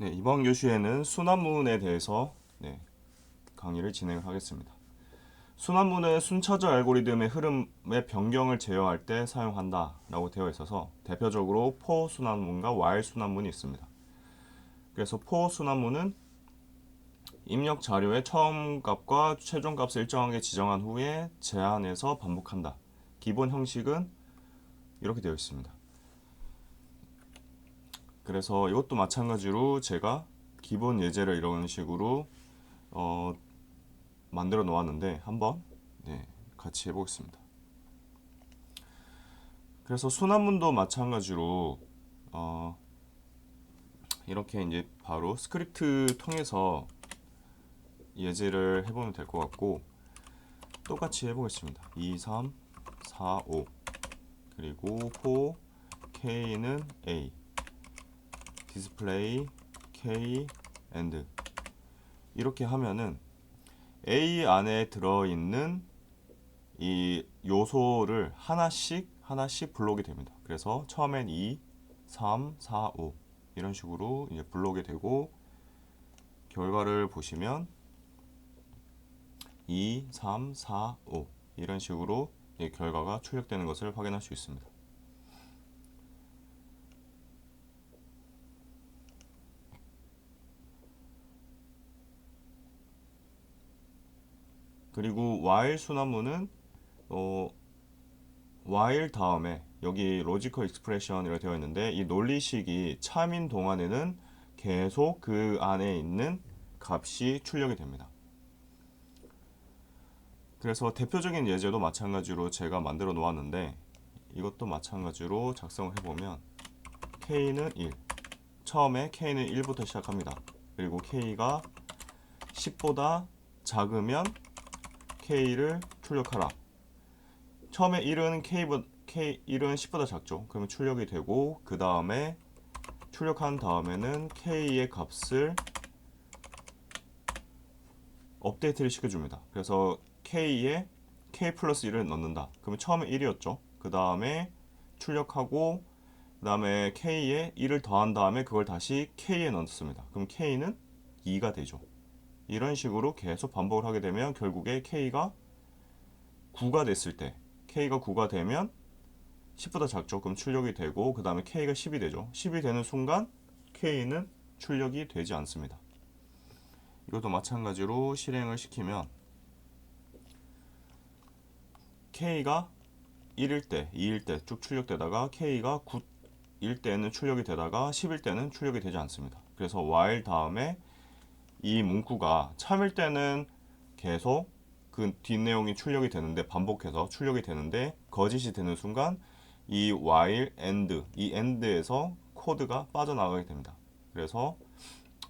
네, 이번 교시에는 순환문에 대해서 네, 강의를 진행을 하겠습니다. 순환문은 순차적 알고리즘의 흐름의 변경을 제어할 때 사용한다 라고 되어 있어서 대표적으로 for 순환문과 while 순환문이 있습니다. 그래서 for 순환문은 입력 자료의 처음 값과 최종 값을 일정하게 지정한 후에 제한해서 반복한다. 기본 형식은 이렇게 되어 있습니다. 그래서 이것도 마찬가지로 제가 기본 예제를 이런 식으로 어, 만들어 놓았는데 한번 네, 같이 해보겠습니다. 그래서 순환문도 마찬가지로 어, 이렇게 이제 바로 스크립트 통해서 예제를 해보면 될 것 같고 똑같이 해보겠습니다. 2, 3, 4, 5 그리고 4 K는 A 디스플레이 K and 이렇게 하면은 A 안에 들어있는 이 요소를 하나씩 하나씩 블록이 됩니다. 그래서 처음엔 2, 3, 4, 5 이런 식으로 이제 블록이 되고 결과를 보시면 2, 3, 4, 5 이런 식으로 이 결과가 출력되는 것을 확인할 수 있습니다. 그리고 while 순환문은 어, while 다음에 여기 로지컬 익스프레션이라고 되어 있는데 이 논리식이 참인 동안에는 계속 그 안에 있는 값이 출력이 됩니다. 그래서 대표적인 예제도 마찬가지로 제가 만들어 놓았는데 이것도 마찬가지로 작성을 해보면 k는 1 처음에 k는 1부터 시작합니다. 그리고 k가 10보다 작으면 k를 출력하라. 처음에 1은 K보, K 1은 10보다 작죠. 그러면 출력이 되고 그 다음에 출력한 다음에는 K의 값을 업데이트를 시켜줍니다. 그래서 K에 K 플러스 1을 넣는다. 그러면 처음에 1이었죠. 그 다음에 출력하고 그 다음에 K에 1을 더한 다음에 그걸 다시 K에 넣습니다. 그럼 K는 2가 되죠. 이런 식으로 계속 반복을 하게 되면 결국에 K가 9가 됐을 때 K가 9가 되면 10보다 작죠. 그럼 출력이 되고 그 다음에 K가 10이 되죠. 10이 되는 순간 K는 출력이 되지 않습니다. 이것도 마찬가지로 실행을 시키면 K가 1일 때, 2일 때 쭉 출력되다가 K가 9일 때는 출력이 되다가 10일 때는 출력이 되지 않습니다. 그래서 while 다음에 이 문구가 참일 때는 계속 그 뒷내용이 출력이 되는데 반복해서 출력이 되는데 거짓이 되는 순간 이 while and 이 and에서 코드가 빠져나가게 됩니다. 그래서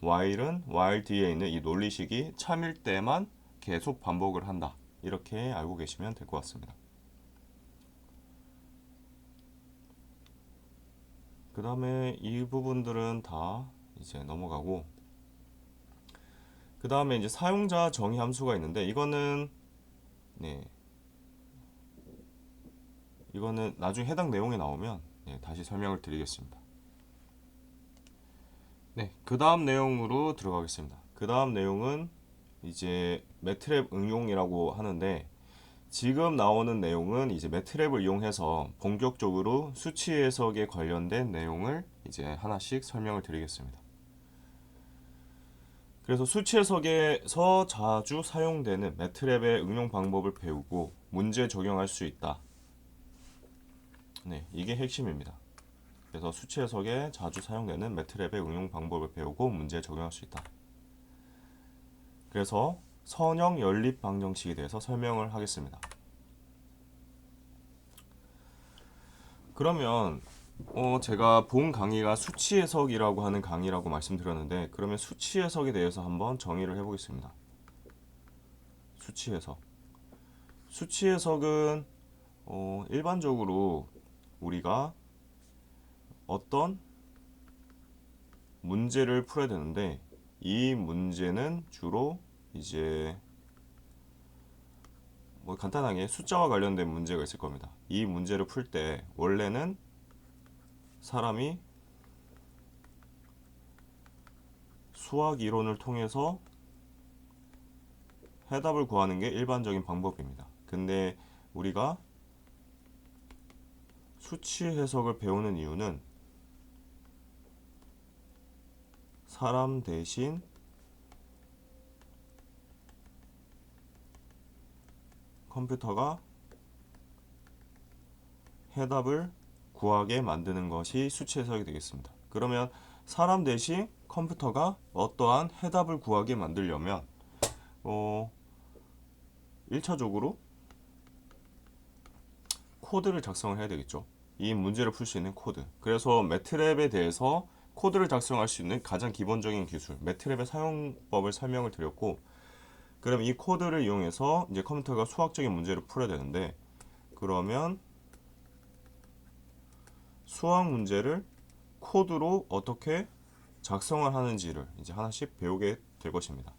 while은 while 뒤에 있는 이 논리식이 참일 때만 계속 반복을 한다. 이렇게 알고 계시면 될 것 같습니다. 그 다음에 이 부분들은 다 이제 넘어가고 그 다음에 이제 사용자 정의 함수가 있는데 이거는 네 이거는 나중에 해당 내용에 나오면 네, 다시 설명을 드리겠습니다. 네, 그 다음 내용으로 들어가겠습니다. 그 다음 내용은 이제 매트랩 응용이라고 하는데 지금 나오는 내용은 이제 매트랩을 이용해서 본격적으로 수치 해석에 관련된 내용을 이제 하나씩 설명을 드리겠습니다. 그래서 수치 해석에서 자주 사용되는 매트랩의 응용 방법을 배우고 문제 적용할 수 있다. 네, 이게 핵심입니다. 그래서 수치 해석에 자주 사용되는 매트랩의 응용 방법을 배우고 문제 적용할 수 있다. 그래서 선형 연립 방정식에 대해서 설명을 하겠습니다. 그러면 어, 제가 본 강의가 수치 해석이라고 하는 강의라고 말씀드렸는데 그러면 수치 해석에 대해서 한번 정의를 해보겠습니다. 수치 해석. 수치 해석은 어, 일반적으로 우리가 어떤 문제를 풀어야 되는데 이 문제는 주로 이제 뭐 간단하게 숫자와 관련된 문제가 있을 겁니다. 이 문제를 풀 때 원래는 사람이 수학 이론을 통해서 해답을 구하는 게 일반적인 방법입니다. 근데 우리가 수치 해석을 배우는 이유는 사람 대신 컴퓨터가 해답을 구하게 만드는 것이 수치 해석이 되겠습니다. 그러면 사람 대신 컴퓨터가 어떠한 해답을 구하게 만들려면 어 1차적으로 코드를 작성을 해야 되겠죠. 이 문제를 풀 수 있는 코드. 그래서 매트랩에 대해서 코드를 작성할 수 있는 가장 기본적인 기술, 매트랩의 사용법을 설명을 드렸고, 그럼 이 코드를 이용해서 이제 컴퓨터가 수학적인 문제를 풀어야 되는데, 그러면 수학 문제를 코드로 어떻게 작성을 하는지를 이제 하나씩 배우게 될 것입니다.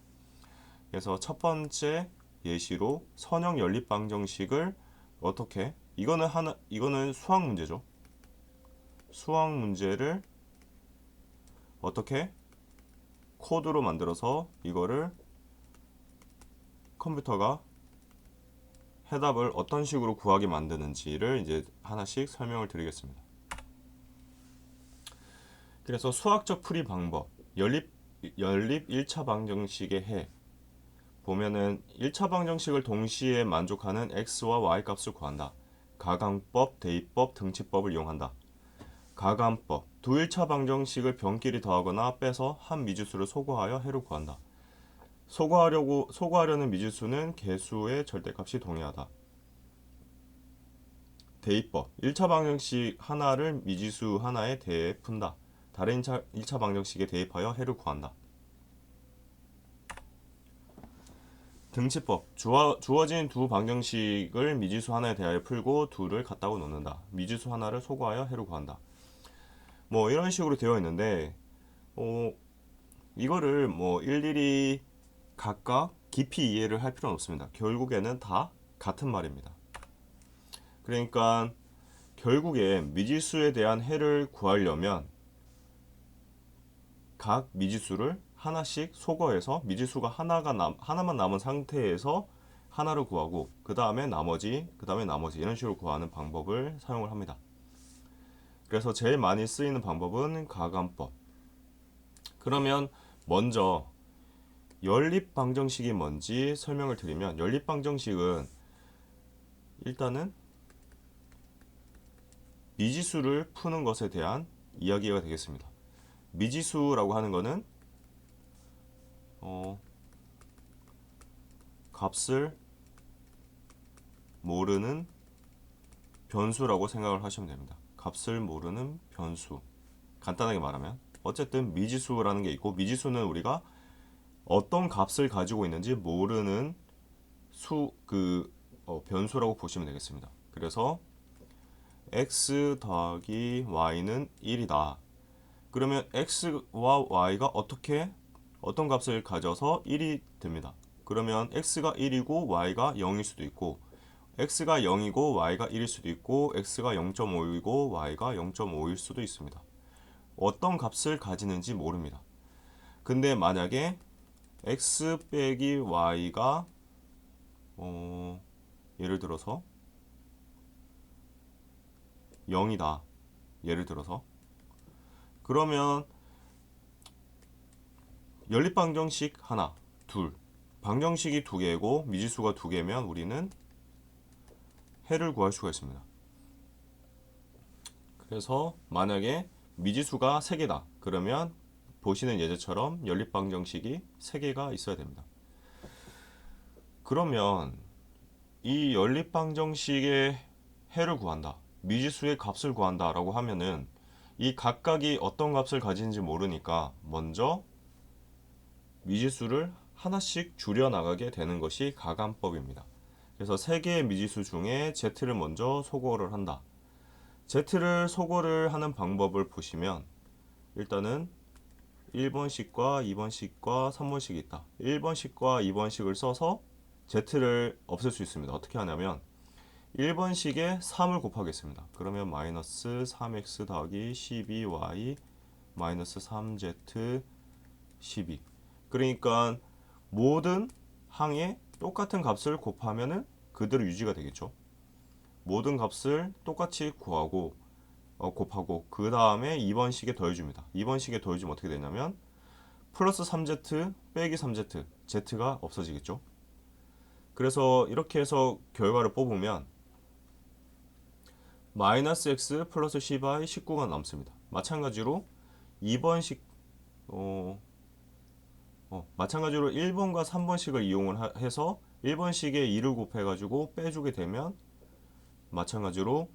그래서 첫 번째 예시로 선형 연립 방정식을 어떻게 이거는 하나 이거는 수학 문제죠. 수학 문제를 어떻게 코드로 만들어서 이거를 컴퓨터가 해답을 어떤 식으로 구하게 만드는지를 이제 하나씩 설명을 드리겠습니다. 그래서 수학적 풀이 방법 연립 연립 1차 방정식의 해 보면은 1차 방정식을 동시에 만족하는 x와 y 값을 구한다. 가강법, 대입법, 등치법을 이용한다. 가감법 두 1차 방정식을 변끼리 더하거나 빼서 한 미지수를 소거하여 해를 구한다. 소거하려고 소거하려는 미지수는 개수의 절대값이 동일하다. 대입법 1차 방정식 하나를 미지수 하나에 대해 푼다. 다른 1차, 1차 방정식에 대입하여 해를 구한다. 등치법 주어, 주어진 두 방정식을 미지수 하나에 대하여 풀고 둘을 같다고 놓는다. 미지수 하나를 소거하여 해를 구한다. 뭐 이런 식으로 되어 있는데 어, 이거를 뭐 일일이 각각 깊이 이해를 할 필요는 없습니다. 결국에는 다 같은 말입니다. 그러니까 결국에 미지수에 대한 해를 구하려면 각 미지수를 하나씩 소거해서 미지수가 하나가 남, 하나만 남은 상태에서 하나를 구하고 그 다음에 나머지 그 다음에 나머지 이런 식으로 구하는 방법을 사용을 합니다. 그래서 제일 많이 쓰이는 방법은 가감법. 그러면 먼저 연립 방정식이 뭔지 설명을 드리면 연립 방정식은 일단은 미지수를 푸는 것에 대한 이야기가 되겠습니다. 미지수라고 하는 것은 어, 값을 모르는 변수라고 생각을 하시면 됩니다. 값을 모르는 변수. 간단하게 말하면 어쨌든 미지수라는 게 있고 미지수는 우리가 어떤 값을 가지고 있는지 모르는 수그 어, 변수라고 보시면 되겠습니다. 그래서 x 더하기 y는 1이다. 그러면 x와 y가 어떻게 어떤 값을 가져서 1이 됩니다. 그러면 x가 1이고 y가 0일 수도 있고 x가 0이고 y가 1일 수도 있고 x가 0.5이고 y가 0.5일 수도 있습니다. 어떤 값을 가지는지 모릅니다. 근데 만약에 x 빼기 y가 어, 예를 들어서 0이다. 예를 들어서 그러면 연립 방정식 하나, 둘. 방정식이 두 개고 미지수가 두 개면 우리는 해를 구할 수가 있습니다. 그래서 만약에 미지수가 세 개다. 그러면 보시는 예제처럼 연립 방정식이 세 개가 있어야 됩니다. 그러면 이 연립 방정식의 해를 구한다. 미지수의 값을 구한다라고 하면은 이 각각이 어떤 값을 가지는지 모르니까 먼저 미지수를 하나씩 줄여 나가게 되는 것이 가감법입니다. 그래서 세 개의 미지수 중에 z를 먼저 소거를 한다. z를 소거를 하는 방법을 보시면 일단은 1번식과 2번식과 3번식이 있다. 1번식과 2번식을 써서 z를 없앨 수 있습니다. 어떻게 하냐면 1번식에 3을 곱하겠습니다. 그러면 마이너스 3x 더하기 12y 마이너스 3z 12. 그러니까 모든 항에 똑같은 값을 곱하면은 그대로 유지가 되겠죠. 모든 값을 똑같이 구하고 어, 곱하고 그 다음에 2번 식에 더해줍니다. 2번 식에 더해주면 어떻게 되냐면 플러스 3z 빼기 3z z가 없어지겠죠. 그래서 이렇게 해서 결과를 뽑으면 마이너스 x 플러스 10i 19가 남습니다. 마찬가지로 2번식 어, 어, 마찬가지로 1번과 3번식을 이용을 하- 해서 1번식에 2를 곱해 가지고 빼주게 되면 마찬가지로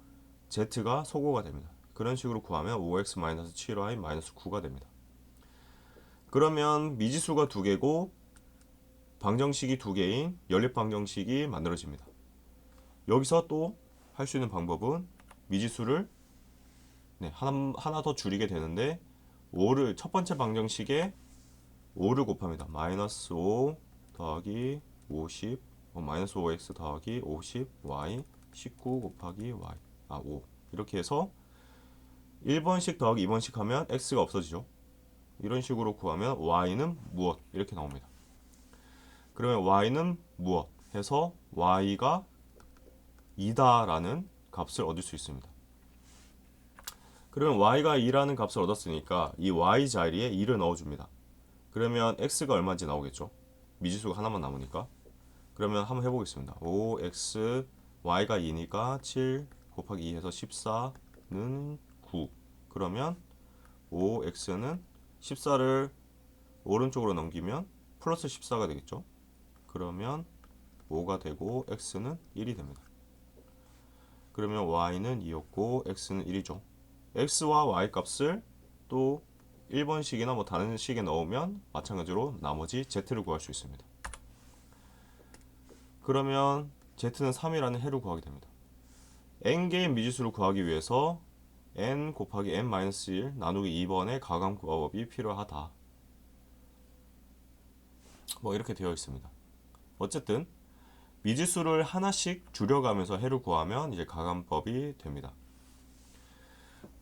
z가 소거가 됩니다. 그런 식으로 구하면 5x-7y 9가 됩니다. 그러면 미지수가 두 개고 방정식이 두 개인 연립 방정식이 만들어집니다. 여기서 또 할 수 있는 방법은 미지수를 네, 하나, 하나 더 줄이게 되는데 5를 첫 번째 방정식에 5를 곱합니다. 마이너스 5 더하기 50 어, 마이너스 5x 더하기 50y 19 곱하기 y 아 5 이렇게 해서 1번씩 더하기 2번씩 하면 x가 없어지죠. 이런 식으로 구하면 y는 무엇 이렇게 나옵니다. 그러면 y는 무엇 해서 y가 2다라는 값을 얻을 수 있습니다. 그러면 y가 2라는 값을 얻었으니까 이 y 자리에 2를 넣어줍니다. 그러면 x가 얼마인지 나오겠죠. 미지수가 하나만 남으니까. 그러면 한번 해보겠습니다. 5x y가 2니까 7 곱하기 2 해서 14는 9. 그러면 5x는 14를 오른쪽으로 넘기면 플러스 14가 되겠죠. 그러면 5가 되고 x는 1이 됩니다. 그러면 y는 2였고 x는 1이죠. x와 y 값을 또 1번 식이나 뭐 다른 식에 넣으면 마찬가지로 나머지 z를 구할 수 있습니다. 그러면 z는 3이라는 해를 구하게 됩니다. n개의 미지수를 구하기 위해서 n 곱하기 n-1 나누기 2번의 가감구법이 필요하다. 뭐 이렇게 되어 있습니다. 어쨌든 미지수를 하나씩 줄여가면서 해를 구하면 이제 가감법이 됩니다.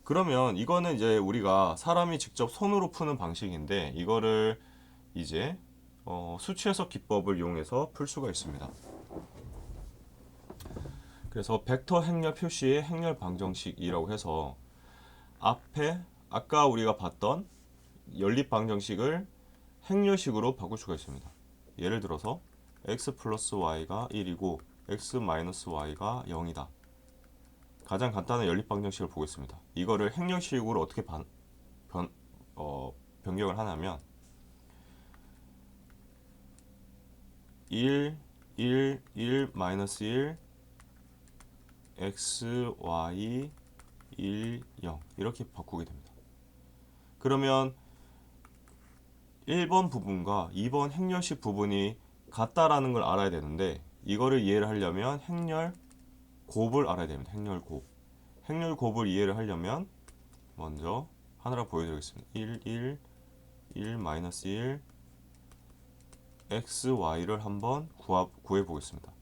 그러면 이거는 이제 우리가 사람이 직접 손으로 푸는 방식인데 이거를 이제 어, 수치 해석 기법을 이용해서 풀 수가 있습니다. 그래서 벡터 행렬 표시의 행렬 방정식이라고 해서 앞에 아까 우리가 봤던 연립 방정식을 행렬식으로 바꿀 수가 있습니다. 예를 들어서 x 플러스 y가 1이고 x 마이너스 y가 0이다. 가장 간단한 연립 방정식을 보겠습니다. 이거를 행렬식으로 어떻게 반, 변, 어, 변경을 하냐면 1, 1, 1, 마이너스 1, x, y, 1, 0 이렇게 바꾸게 됩니다. 그러면 1번 부분과 2번 행렬식 부분이 같다라는 걸 알아야 되는데 이거를 이해를 하려면 행렬 곱을 알아야 됩니다. 행렬 곱. 행렬 곱을 이해를 하려면 먼저 하나를 보여드리겠습니다. 1, 1, 1, 마이너스 1, x, y를 한번 구해 보겠습니다.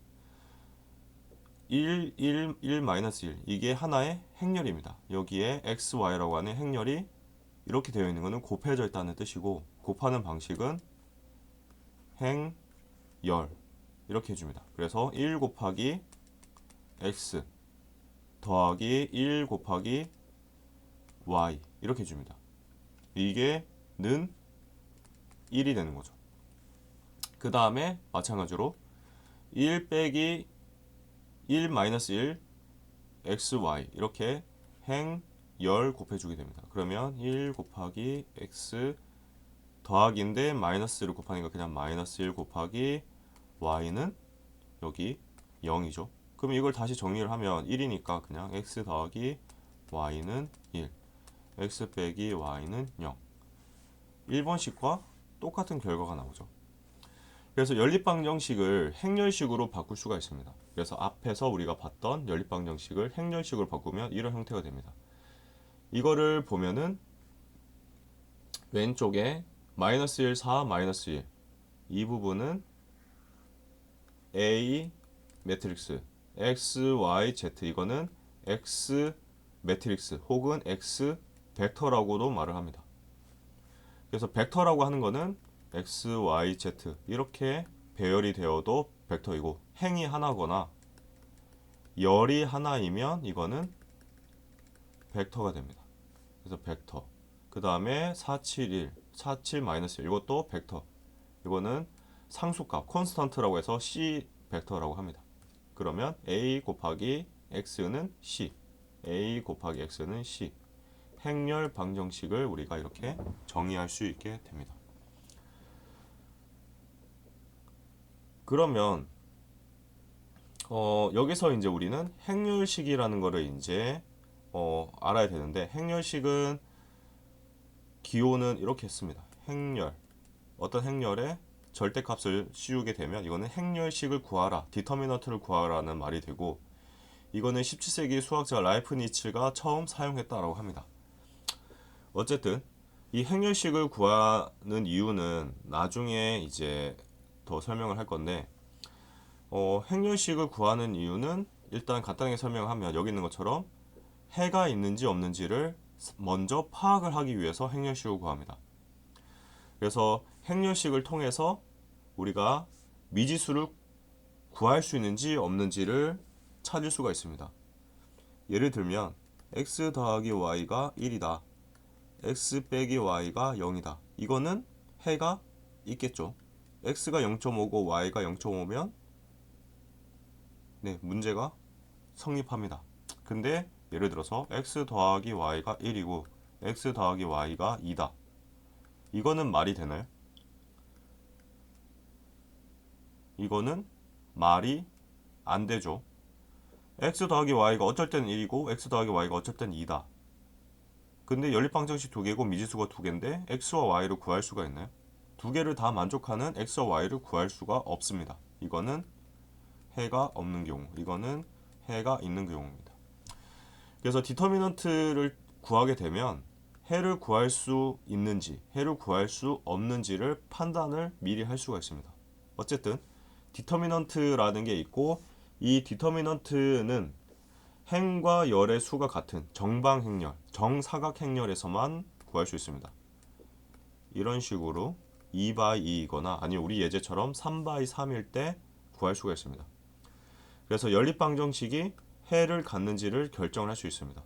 1, 1, 1, 마이너스 1 이게 하나의 행렬입니다. 여기에 x, y라고 하는 행렬이 이렇게 되어 있는 것은 곱해져 있다는 뜻이고 곱하는 방식은 행 열 이렇게 해줍니다. 그래서 1 곱하기 x 더하기 1 곱하기 y 이렇게 해줍니다. 이게 는 1이 되는 거죠. 그 다음에 마찬가지로 1 빼기 1 마이너스 1 x, y 이렇게 행, 열 곱해주게 됩니다. 그러면 1 곱하기 x 더하기인데 마이너스를 곱하니까 그냥 마이너스 1 곱하기 y는 여기 0이죠. 그럼 이걸 다시 정리를 하면 1이니까 그냥 x 더하기 y는 1 x 빼기 y는 0 1번식과 똑같은 결과가 나오죠. 그래서 연립방정식을 행렬식으로 바꿀 수가 있습니다. 그래서 앞에서 우리가 봤던 연립방정식을 행렬식으로 바꾸면 이런 형태가 됩니다. 이거를 보면은 왼쪽에 마이너스 1, 4, 마이너스 1. 이 부분은 A 매트릭스 X, Y, Z 이거는 X 매트릭스 혹은 X 벡터라고도 말을 합니다. 그래서 벡터라고 하는 거는 x, y, z 이렇게 배열이 되어도 벡터이고 행이 하나거나 열이 하나이면 이거는 벡터가 됩니다. 그래서 벡터. 그 다음에 471, 47-1 이것도 벡터. 이거는 상수값, 콘스턴트라고 해서 C 벡터라고 합니다. 그러면 A 곱하기 X는 C, A 곱하기 X는 C. 행렬 방정식을 우리가 이렇게 정의할 수 있게 됩니다. 그러면 어, 여기서 이제 우리는 행렬식이라는 거를 이제 어, 알아야 되는데 행렬식은 기호는 이렇게 했습니다. 행렬 어떤 행렬에 절대값을 씌우게 되면 이거는 행렬식을 구하라, 디터미넌트를 구하라는 말이 되고 이거는 17세기 수학자 라이프니츠가 처음 사용했다라고 합니다. 어쨌든 이 행렬식을 구하는 이유는 나중에 이제 더 설명을 할 건데 어, 행렬식을 구하는 이유는 일단 간단하게 설명하면 여기 있는 것처럼 해가 있는지 없는지를 먼저 파악을 하기 위해서 행렬식을 구합니다. 그래서 행렬식을 통해서 우리가 미지수를 구할 수 있는지 없는지를 찾을 수가 있습니다. 예를 들면 x 더하기 y가 1이다. x 빼기 y가 0이다. 이거는 해가 있겠죠. x가 0.5고 y가 0.5면 네, 문제가 성립합니다. 근데 예를 들어서 x 더하기 y가 1이고 x 더하기 y가 2다. 이거는 말이 되나요? 이거는 말이 안 되죠. x 더하기 y가 어쩔 땐 1이고 x 더하기 y가 어쩔 땐 2다. 근데 연립방정식 두 개고 미지수가 두 개인데 x와 y를 구할 수가 있나요? 두 개를 다 만족하는 x와 y를 구할 수가 없습니다. 이거는 해가 없는 경우, 이거는 해가 있는 경우입니다. 그래서 디터미넌트를 구하게 되면 해를 구할 수 있는지, 해를 구할 수 없는지를 판단을 미리 할 수가 있습니다. 어쨌든 디터미넌트라는 게 있고 이 디터미넌트는 행과 열의 수가 같은 정방행렬, 정사각행렬에서만 구할 수 있습니다. 이런 식으로 2by 2이거나 아니면 우리 예제처럼 3by 3일 때 구할 수가 있습니다. 그래서 연립방정식이 해를 갖는지를 결정을 할 수 있습니다.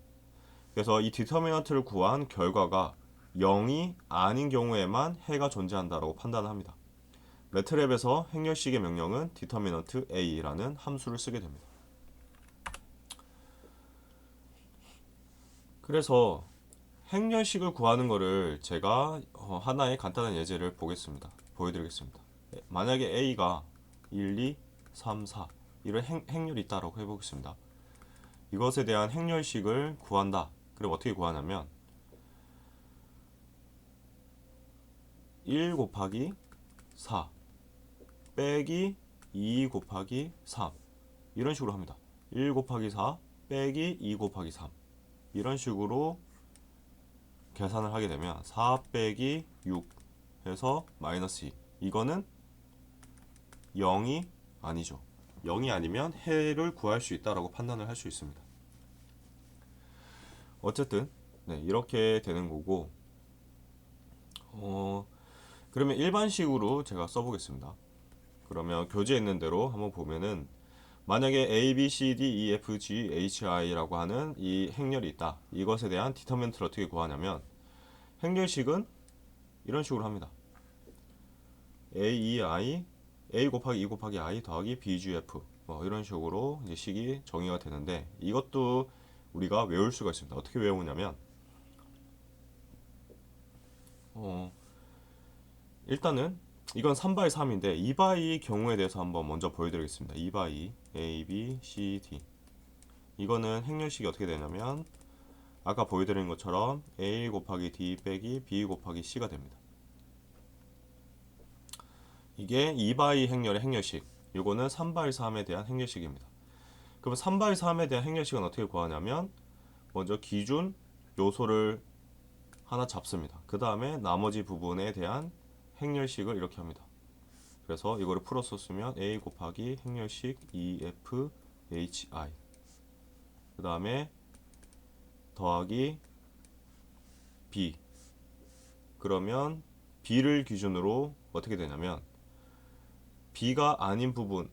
그래서 이 디터미넌트를 구한 결과가 0이 아닌 경우에만 해가 존재한다고 판단합니다. 매트랩에서 행렬식의 명령은 디터미넌트 a라는 함수를 쓰게 됩니다. 그래서 행렬식을 구하는 것을 제가 어, 하나의 간단한 예제를 보겠습니다. 보여드리겠습니다. 만약에 a가 1, 2, 3, 4 이런 행, 행렬이 있다라고 해보겠습니다. 이것에 대한 행렬식을 구한다. 그럼 어떻게 구하냐면 1 곱하기 4 빼기 2 곱하기 3 이런 식으로 합니다. 1 곱하기 4 빼기 2 곱하기 3 이런 식으로 계산을 하게 되면 4 빼기 6 해서 마이너스 2 이거는 0이 아니죠. 0이 아니면 해를 구할 수 있다라고 판단을 할 수 있습니다. 어쨌든 네, 이렇게 되는 거고 어, 그러면 일반식으로 제가 써보겠습니다. 그러면 교재에 있는 대로 한번 보면은 만약에 A, B, C, D, E, F, G, H, I라고 하는 이 행렬이 있다. 이것에 대한 디터멘트를 어떻게 구하냐면 행렬식은 이런 식으로 합니다. A, E, I, A 곱하기 2 곱하기 I 더하기 B, G, F 뭐 이런 식으로 이제 식이 정의가 되는데 이것도 우리가 외울 수가 있습니다. 어떻게 외우냐면 어, 일단은 이건 3바이 3인데 2바이 경우에 대해서 한번 먼저 보여드리겠습니다. 2바이 A, B, C, D 이거는 행렬식이 어떻게 되냐면 아까 보여드린 것처럼 A 곱하기 D 빼기 B 곱하기 C가 됩니다. 이게 2바이 행렬의 행렬식 이거는 3바이 3에 대한 행렬식입니다. 그럼 3바이 3에 대한 행렬식은 어떻게 구하냐면 먼저 기준 요소를 하나 잡습니다. 그 다음에 나머지 부분에 대한 행렬식을 이렇게 합니다. 그래서 이거를 풀어서 쓰면 a 곱하기 행렬식 EF HI 그 다음에 더하기 B 그러면 B를 기준으로 어떻게 되냐면 B가 아닌 부분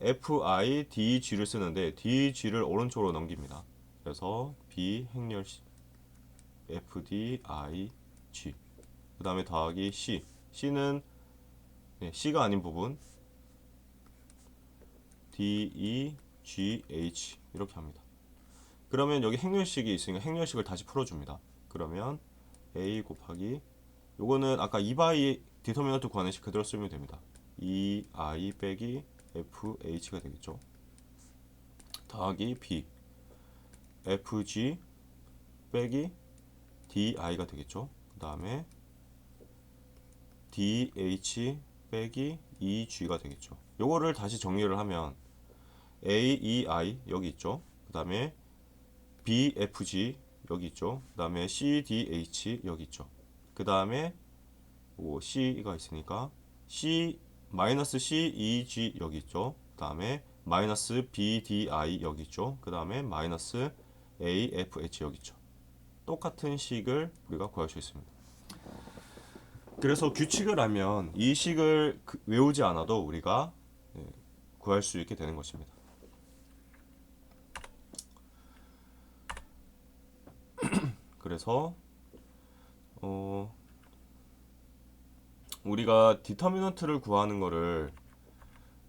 FI DG를 쓰는데 DG를 오른쪽으로 넘깁니다. 그래서 B 행렬 C FDIG 그 다음에 더하기 C C는 네, C가 아닌 부분 DEGH 이렇게 합니다. 그러면 여기 행렬식이 있으니까 행렬식을 다시 풀어줍니다. 그러면 A 곱하기 요거는 아까 2바이 디터미넌트 구하는 식 그대로 쓰면 됩니다. 2i 빼기 fh가 되겠죠. 더하기 b fg 빼기 di가 되겠죠. 그 다음에 dh 빼기 eg가 되겠죠. 요거를 다시 정리를 하면 a, e, i 여기 있죠. 그 다음에 b, f, g 여기 있죠. 그 다음에 c, d, h 여기 있죠. 그 다음에 뭐 c가 있으니까 c 마이너스 c, e, g 여기 있죠. 그 다음에 마이너스 b, d, i 여기 있죠. 그 다음에 마이너스 a, f, h 여기 있죠. 똑같은 식을 우리가 구할 수 있습니다. 그래서 규칙을 알면 이 식을 그- 외우지 않아도 우리가 예, 구할 수 있게 되는 것입니다. 그래서 어 우리가 디터미넌트를 구하는 거를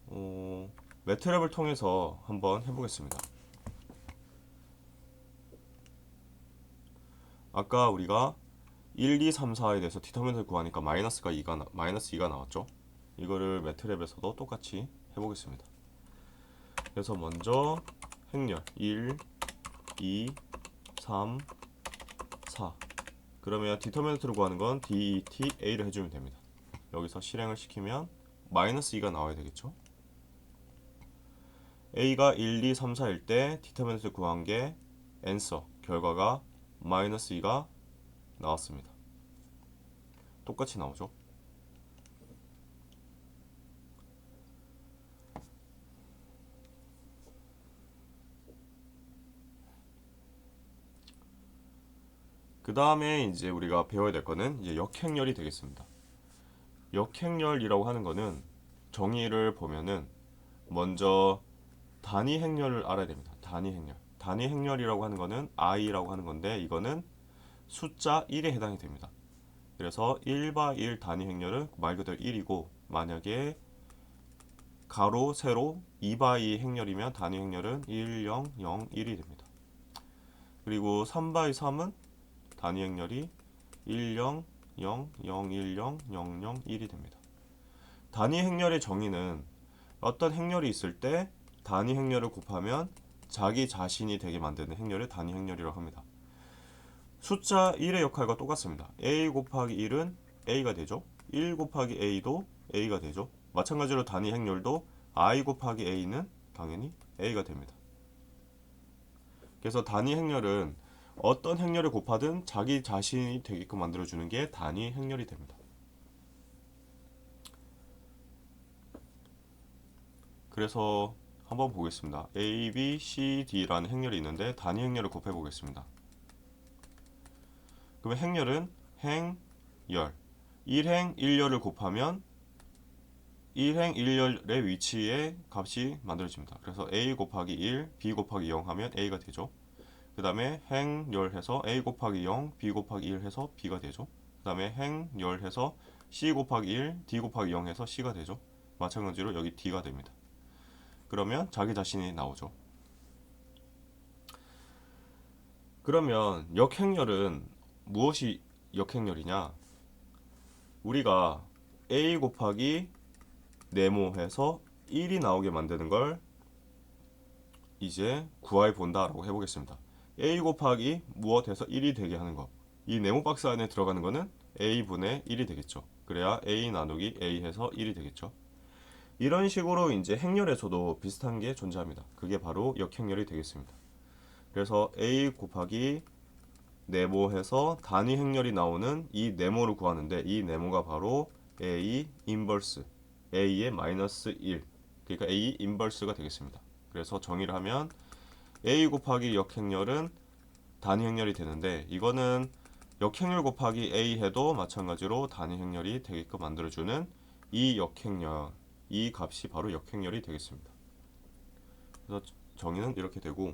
어 매트랩을 통해서 한번 해보겠습니다. 아까 우리가 1, 2, 3, 4에 대해서 디터미넌트를 구하니까 마이너스가 2가 나, 마이너스 2가 나왔죠. 이거를 매트랩에서도 똑같이 해보겠습니다. 그래서 먼저 행렬 1, 2, 3, 4 그러면 디터미넌트를 구하는 건 DETA를 해주면 됩니다. 여기서 실행을 시키면 마이너스 2가 나와야 되겠죠. A가 1, 2, 3, 4일 때 디터미넌트 구한 게 answer 결과가 마이너스 2가 나왔습니다. 똑같이 나오죠. 그 다음에 이제 우리가 배워야 될 거는 이제 역행렬이 되겠습니다. 역행렬이라고 하는 거는 정의를 보면은 먼저 단위 행렬을 알아야 됩니다. 단위 행렬. 단위 행렬이라고 하는 거는 i라고 하는 건데 이거는 숫자 1에 해당이 됩니다. 그래서 1바 1 단위 행렬은 말 그대로 1이고 만약에 가로 세로 2바 2 행렬이면 단위 행렬은 1 0 0 1이 됩니다. 그리고 3바 2 3은 단위 행렬이 1 0 0 0 1 0 0 0 1이 됩니다. 단위 행렬의 정의는 어떤 행렬이 있을 때 단위 행렬을 곱하면 자기 자신이 되게 만드는 행렬을 단위 행렬이라고 합니다. 숫자 1의 역할과 똑같습니다. a 곱하기 1은 a가 되죠. 1 곱하기 a도 a가 되죠. 마찬가지로 단위 행렬도 i 곱하기 a는 당연히 a가 됩니다. 그래서 단위 행렬은 어떤 행렬을 곱하든 자기 자신이 되게끔 만들어주는 게 단위 행렬이 됩니다. 그래서 한번 보겠습니다. A, B, C, D라는 행렬이 있는데 단위 행렬을 곱해 보겠습니다. 그러면 행렬은 행열 1행 1열을 곱하면 1행 1열의 위치에 값이 만들어집니다. 그래서 A 곱하기 1, B 곱하기 0 하면 A가 되죠. 그 다음에 행열 해서 A 곱하기 0, B 곱하기 1 해서 B가 되죠. 그 다음에 행열 해서 C 곱하기 1, D 곱하기 0 해서 C가 되죠. 마찬가지로 여기 D가 됩니다. 그러면 자기 자신이 나오죠. 그러면 역행렬은 무엇이 역행렬이냐? 우리가 a 곱하기 네모해서 1이 나오게 만드는 걸 이제 구해 본다라고 해보겠습니다. a 곱하기 무엇해서 1이 되게 하는 거. 이 네모 박스 안에 들어가는 거는 a 분의 1이 되겠죠. 그래야 a 나누기 a 해서 1이 되겠죠. 이런 식으로 이제 행렬에서도 비슷한 게 존재합니다. 그게 바로 역행렬이 되겠습니다. 그래서 a 곱하기 네모해서 단위 행렬이 나오는 이 네모를 구하는데 이 네모가 바로 a 인버스 a의 마이너스 1 그러니까 a 인버스가 되겠습니다. 그래서 정의를 하면 a 곱하기 역행렬은 단위 행렬이 되는데 이거는 역행렬 곱하기 a 해도 마찬가지로 단위 행렬이 되게끔 만들어주는 이 역행렬 이 값이 바로 역행렬이 되겠습니다. 그래서 정의는 이렇게 되고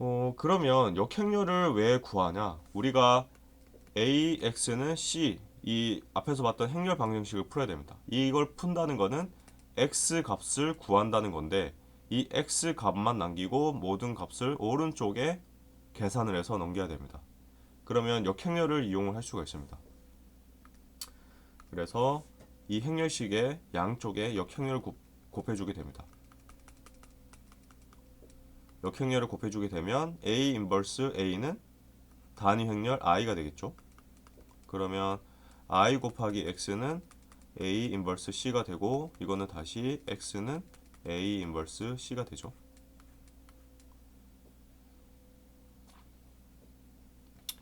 어 그러면 역행렬을 왜 구하냐? 우리가 ax는 c 이 앞에서 봤던 행렬 방정식을 풀어야 됩니다. 이걸 푼다는 거는 x 값을 구한다는 건데 이 x 값만 남기고 모든 값을 오른쪽에 계산을 해서 넘겨야 됩니다. 그러면 역행렬을 이용을 할 수가 있습니다. 그래서 이 행렬식의 양쪽에 역행렬을 곱, 곱해주게 됩니다. 역행렬을 곱해주게 되면 a 인버스 a는 단위 행렬 i가 되겠죠. 그러면 i 곱하기 x는 a 인버스 c가 되고 이거는 다시 x는 a 인버스 c가 되죠.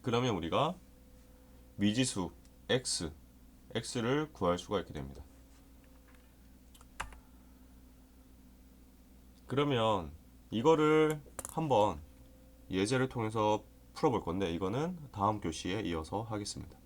그러면 우리가 미지수 x x를 구할 수가 있게 됩니다. 그러면 이거를 한번 예제를 통해서 풀어볼 건데 이거는 다음 교시에 이어서 하겠습니다.